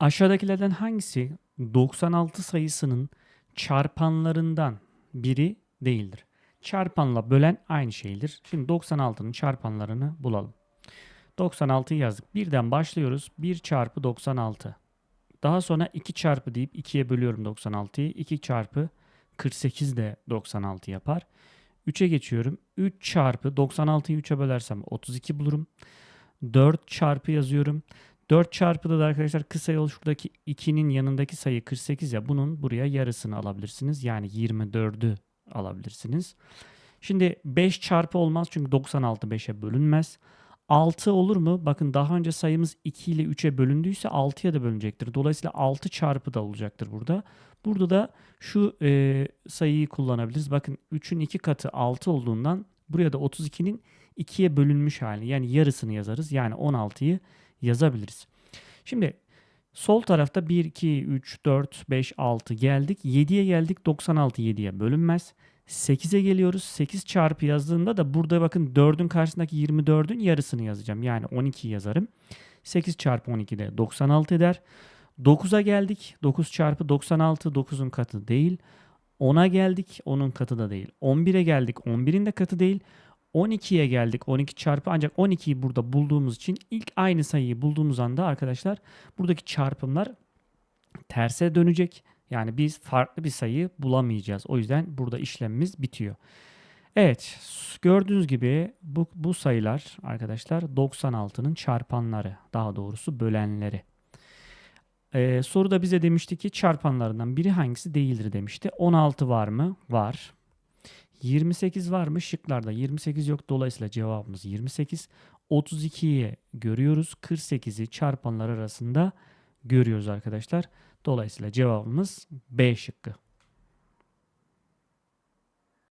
Aşağıdakilerden hangisi 96 sayısının çarpanlarından biri değildir? Çarpanla bölen aynı şeydir. Şimdi 96'nın çarpanlarını bulalım. 96'yı yazdık. Birden başlıyoruz. 1 çarpı 96. Daha sonra 2 çarpı deyip 2'ye bölüyorum 96'yı. 2 çarpı 48 de 96 yapar. 3'e geçiyorum. 3 çarpı 96'yı 3'e bölersem 32 bulurum. 4 çarpı yazıyorum. 4 çarpıda da arkadaşlar kısa yol şuradaki 2'nin yanındaki sayı 48 ya bunun buraya yarısını alabilirsiniz. Yani 24'ü alabilirsiniz. Şimdi 5 çarpı olmaz çünkü 96 5'e bölünmez. 6 olur mu? Bakın daha önce sayımız 2 ile 3'e bölündüyse 6'ya da bölünecektir. Dolayısıyla 6 çarpı da olacaktır burada. Burada da şu e, sayıyı kullanabiliriz. Bakın 3'ün 2 katı 6 olduğundan buraya da 32'nin 2'ye bölünmüş hali yani yarısını yazarız. Yani 16'yı yazabiliriz. Şimdi sol tarafta 1, 2, 3, 4, 5, 6 geldik. 7'ye geldik 96 7'ye bölünmez. 8'e geliyoruz. 8 çarpı yazdığımda da burada bakın 4'ün karşısındaki 24'ün yarısını yazacağım. Yani 12 yazarım. 8 çarpı 12 de 96 eder. 9'a geldik. 9 çarpı 96 9'un katı değil. 10'a geldik. 10'un katı da değil. 11'e geldik. 11'in de katı değil. 12'ye geldik. 12 çarpı ancak 12'yi burada bulduğumuz için ilk aynı sayıyı bulduğumuz anda arkadaşlar buradaki çarpımlar terse dönecek. Yani biz farklı bir sayı bulamayacağız. O yüzden burada işlemimiz bitiyor. Evet gördüğünüz gibi bu, bu sayılar arkadaşlar 96'nın çarpanları daha doğrusu bölenleri. Ee, soruda bize demişti ki çarpanlarından biri hangisi değildir demişti. 16 var mı? Var. 28 var mı? Şıklarda 28 yok. Dolayısıyla cevabımız 28. 32'yi görüyoruz. 48'i çarpanlar arasında görüyoruz arkadaşlar. Dolayısıyla cevabımız B şıkkı.